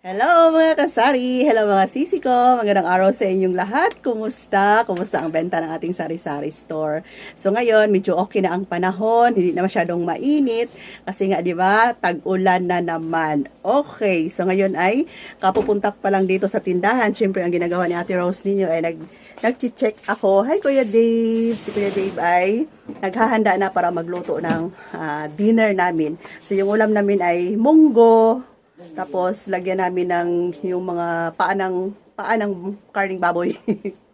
Hello mga kasari! Hello mga sisi ko! Magandang araw sa inyong lahat. Kumusta? Kumusta ang benta ng ating sari-sari store? So ngayon, medyo okay na ang panahon. Hindi na masyadong mainit. Kasi nga, di ba, tag-ulan na naman. Okay. So ngayon ay kapupuntak pa lang dito sa tindahan. Siyempre, ang ginagawa ni Ate Rose ninyo ay nag nag-check ako. Hi Kuya Dave! Si Kuya Dave ay naghahanda na para magluto ng ah, dinner namin. So yung ulam namin ay munggo, tapos, lagyan namin ng yung mga paa ng, paa ng karning baboy.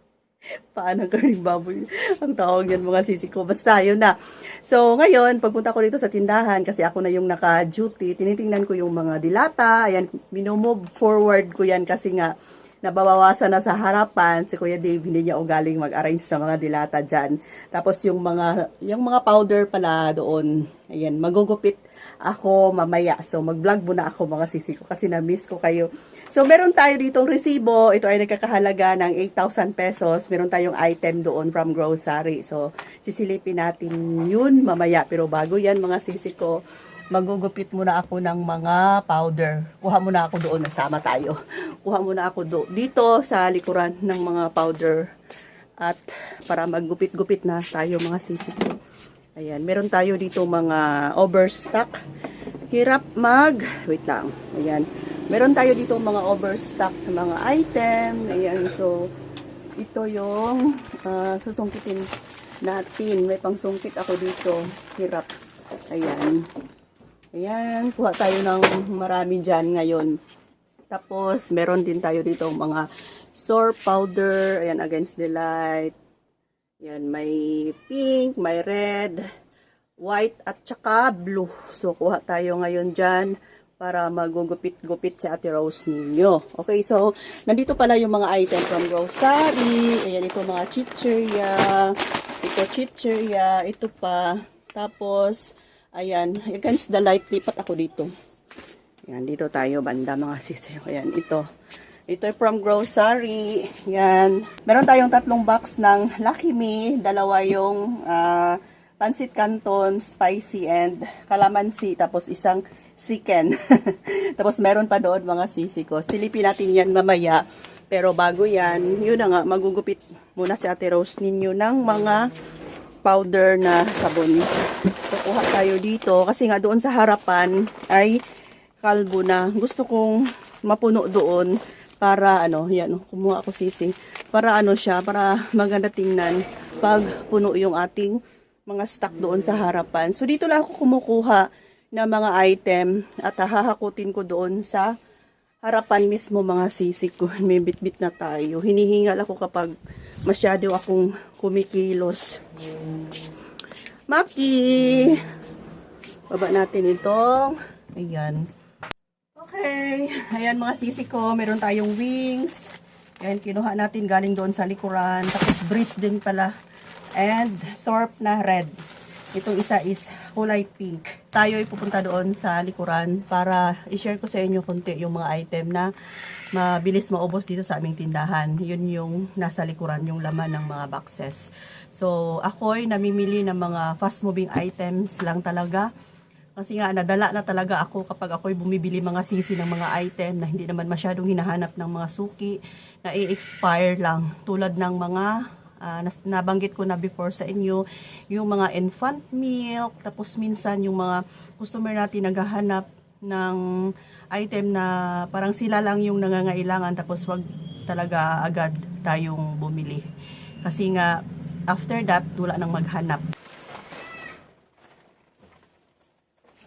paa ng karning baboy. Ang tawag yan mga sisi ko. Basta, yun na. So, ngayon, pagpunta ko dito sa tindahan, kasi ako na yung naka-duty, tinitingnan ko yung mga dilata. Ayan, minumove forward ko yan kasi nga, nababawasan na sa harapan si Kuya Dave hindi niya ugaling mag-arrange ng mga dilata diyan. Tapos yung mga yung mga powder pala doon. Ayan, magugupit ako mamaya. So mag-vlog muna ako mga sisi ko kasi na-miss ko kayo. So meron tayo ditong resibo. Ito ay nagkakahalaga ng 8,000 pesos. Meron tayong item doon from grocery. So sisilipin natin yun mamaya. Pero bago yan mga sisi ko, magugupit muna ako ng mga powder. Kuha muna ako doon, nasama tayo. Kuha muna ako do dito sa likuran ng mga powder. At para maggupit-gupit na tayo mga sisi ko. Ayan, meron tayo dito mga overstock. Hirap mag, wait lang. Ayan. Meron tayo dito mga overstock na mga item. Ayan, so ito yung ah, susungkitin natin. May pangsungkit ako dito. Hirap. Ayan. Ayan, kuha tayo ng marami dyan ngayon. Tapos, meron din tayo dito mga sore powder. Ayan, against the light. Ayan, may pink, may red, white, at saka blue. So, kuha tayo ngayon dyan para magugupit-gupit si Ate Rose ninyo. Okay, so, nandito pala yung mga item from grocery. Ayan, ito mga chichirya. Ito chichirya. Ito pa. Tapos, ayan, against the light, lipat ako dito. Ayan, dito tayo, banda mga sisi. Ayan, ito. Ito ay from grocery. Yan. Meron tayong tatlong box ng Lucky Me. Dalawa yung ah, pancit canton, spicy, and calamansi. Tapos isang chicken. Tapos meron pa doon mga sisi ko. Silipin natin yan mamaya. Pero bago yan, yun na nga, magugupit muna si Ate Rose ninyo ng mga powder na sabon. Kukuha tayo dito kasi nga doon sa harapan ay kalbo na. Gusto kong mapuno doon para ano, yan, kumuha ako sisi. Para ano siya, para maganda tingnan pag puno yung ating mga stock doon sa harapan. So dito lang ako kumukuha ng mga item at hahakutin ko doon sa harapan mismo mga sisi ko. May bitbit na tayo. Hinihingal ako kapag masyado akong kumikilos. Maki! Baba natin ito. Ayan. Okay. Ayan mga sisi ko. Meron tayong wings. Ayan, kinuha natin galing doon sa likuran. Tapos breeze din pala. And sorp na red. Itong isa is kulay pink. Tayo ay pupunta doon sa likuran para i-share ko sa inyo kunti yung mga item na mabilis maubos dito sa aming tindahan. Yun yung nasa likuran, yung laman ng mga boxes. So, ako'y namimili ng mga fast-moving items lang talaga. Kasi nga, nadala na talaga ako kapag ako'y bumibili mga sisi ng mga item na hindi naman masyadong hinahanap ng mga suki na i-expire lang. Tulad ng mga nas- nabanggit ko na before sa inyo, yung mga infant milk, tapos minsan yung mga customer natin naghahanap ng item na parang sila lang yung nangangailangan tapos wag talaga agad tayong bumili. Kasi nga, after that, wala nang maghanap.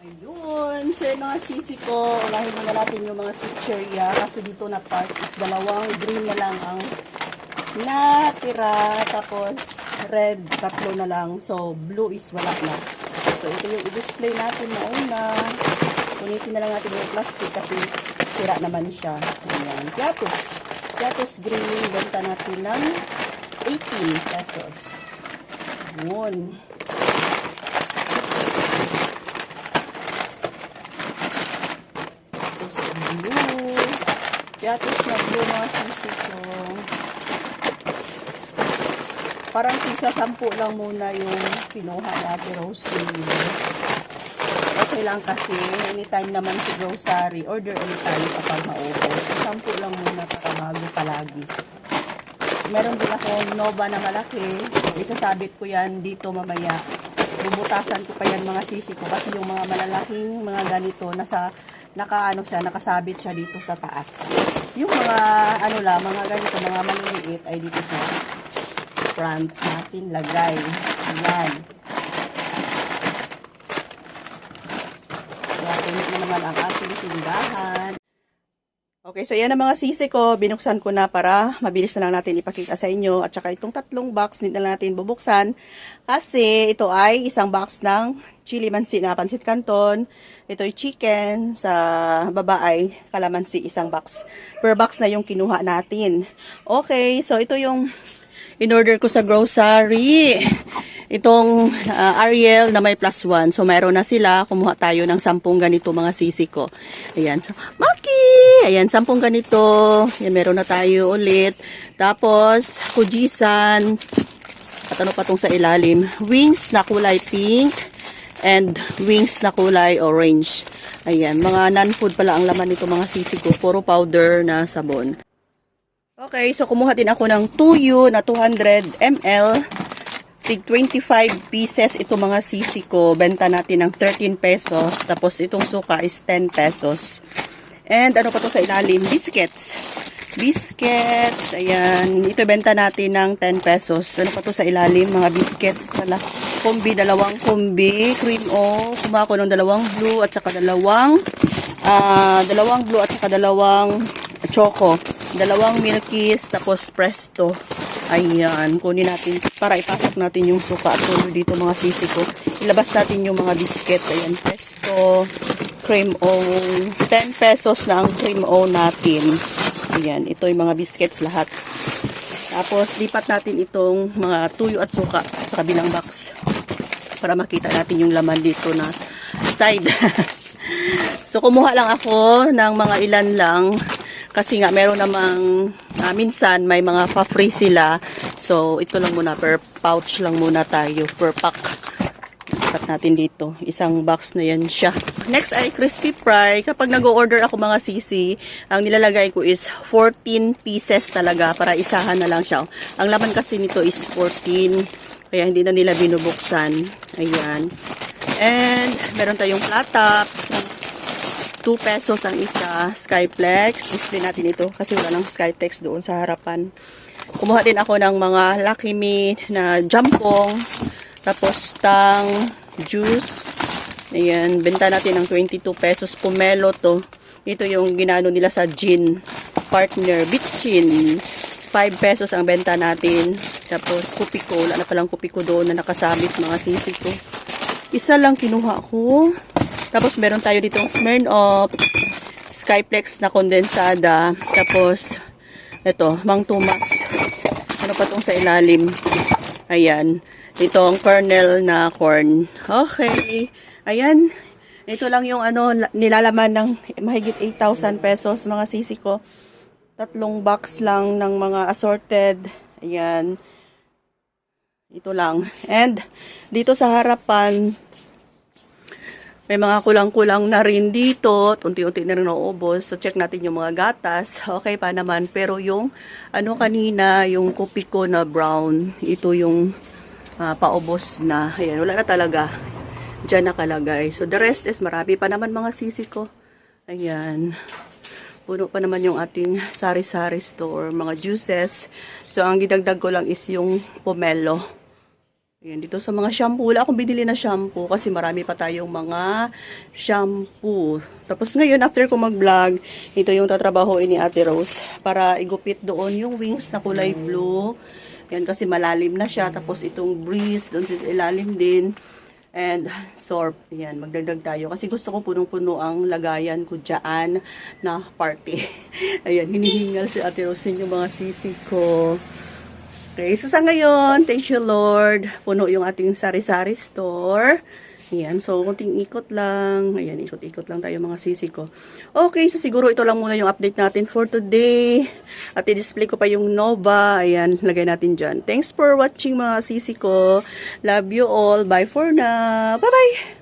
Ayun. So, yung mga sisi ko, unahin muna natin yung mga chichirya. Kaso dito na part is dalawang green na lang ang natira. Tapos, red, tatlo na lang. So, blue is wala na. So, ito yung i-display natin na una. Punitin na lang natin yung plastic kasi sira naman siya. Ayan. Piatos. Piatos green. Benta natin ng 18 pesos. Yun. Tapos blue. Piatos na blue mga sisi ko. Parang tisa sampu lang muna yung kinuha natin rose lily. Okay lang kasi anytime naman si grocery, order anytime kapag maubos. Sampu lang muna para bago palagi. Meron din ako Nova na malaki. Isasabit ko yan dito mamaya. Bubutasan ko pa yan mga sisi ko kasi yung mga malalaking mga ganito nasa nakaano siya, nakasabit siya dito sa taas. Yung mga ano lang, mga ganito, mga maliliit ay dito sa front natin lagay. Ayan. Kaya punit na naman ang ating tindahan. Okay, so yan ang mga sisi ko. Binuksan ko na para mabilis na lang natin ipakita sa inyo. At saka itong tatlong box, hindi na natin bubuksan. Kasi ito ay isang box ng chili mansi na pansit canton. Ito ay chicken. Sa baba ay kalamansi, isang box. Per box na yung kinuha natin. Okay, so ito yung in-order ko sa grocery. Itong ah, Ariel na may plus one. So, meron na sila. Kumuha tayo ng sampung ganito mga sisi ko. Ayan. So, Maki! Ayan, sampung ganito. Ayan, meron na tayo ulit. Tapos, Fujisan. At ano pa tong sa ilalim? Wings na kulay pink. And wings na kulay orange. Ayan, mga non-food pala ang laman nito mga sisi ko. Puro powder na sabon. Okay, so kumuha din ako ng 2U na 200 ml. Tig 25 pieces ito mga sisi ko. Benta natin ng 13 pesos. Tapos itong suka is 10 pesos. And ano pa to sa ilalim? Biscuits. Biscuits. Ayan. Ito benta natin ng 10 pesos. Ano pa to sa ilalim? Mga biscuits pala. Kumbi, dalawang kumbi. Cream o. Kumuha ko ng dalawang blue at saka dalawang ah dalawang blue at saka dalawang choco. Dalawang milkies tapos presto. Ayan, kunin natin para ipasok natin yung suka at tulo dito mga sisi ko. Ilabas natin yung mga biscuits. Ayan, pesto, cream o. 10 pesos na ang cream o natin. Ayan, ito yung mga biscuits lahat. Tapos, lipat natin itong mga tuyo at suka sa kabilang box. Para makita natin yung laman dito na side. so, kumuha lang ako ng mga ilan lang kasi nga meron namang ah, minsan may mga pa-free sila. So ito lang muna per pouch lang muna tayo per pack. Cut natin dito. Isang box na yan siya. Next ay crispy fry. Kapag nag-order ako mga sisi, ang nilalagay ko is 14 pieces talaga para isahan na lang siya. Ang laman kasi nito is 14. Kaya hindi na nila binubuksan. Ayan. And meron tayong flat tops. 2 pesos ang isa, Skyplex. Display natin ito kasi wala nang Skyplex doon sa harapan. Kumuha din ako ng mga Lucky Me na jampong. Tapos tang juice. Ayan, benta natin ng 22 pesos. Pomelo to. Ito yung ginano nila sa gin. Partner, bitchin. 5 pesos ang benta natin. Tapos kupiko. Wala na palang kupiko doon na nakasabit mga sisi ko. Isa lang kinuha ko. Tapos meron tayo ditong Smirnoff, Skyplex na kondensada. Tapos ito, Mang Tomas. Ano pa tong sa ilalim? Ayan. Itong kernel na corn. Okay. Ayan. Ito lang yung ano nilalaman ng mahigit 8,000 pesos mga sisi ko. Tatlong box lang ng mga assorted. Ayan. Ito lang. And dito sa harapan, may mga kulang-kulang na rin dito. Unti-unti na rin nauubos. So, check natin yung mga gatas. Okay pa naman. Pero yung, ano kanina, yung kopi ko na brown, ito yung ah, paubos na. Ayan, wala na talaga. Diyan nakalagay. So, the rest is marami pa naman mga sisi ko. Ayan. Puno pa naman yung ating sari-sari store, mga juices. So, ang gidagdag ko lang is yung pomelo. Ayan, dito sa mga shampoo. Wala akong binili na shampoo kasi marami pa tayong mga shampoo. Tapos ngayon, after ko mag-vlog, ito yung tatrabahoin ni Ate Rose para igupit doon yung wings na kulay blue. Yan kasi malalim na siya. Tapos itong breeze, doon sa ilalim din. And sorb, yan, magdagdag tayo. Kasi gusto ko punong-puno ang lagayan ko dyan na party. Ayan, hinihingal si Ate Rose yung mga sisi ko. Okay, so sa ngayon, thank you Lord. Puno yung ating sari-sari store. Ayan, so kunting ikot lang. Ayan, ikot-ikot lang tayo mga sisi ko. Okay, so siguro ito lang muna yung update natin for today. At i-display ko pa yung Nova. Ayan, lagay natin dyan. Thanks for watching mga sisi ko. Love you all. Bye for now. Bye-bye!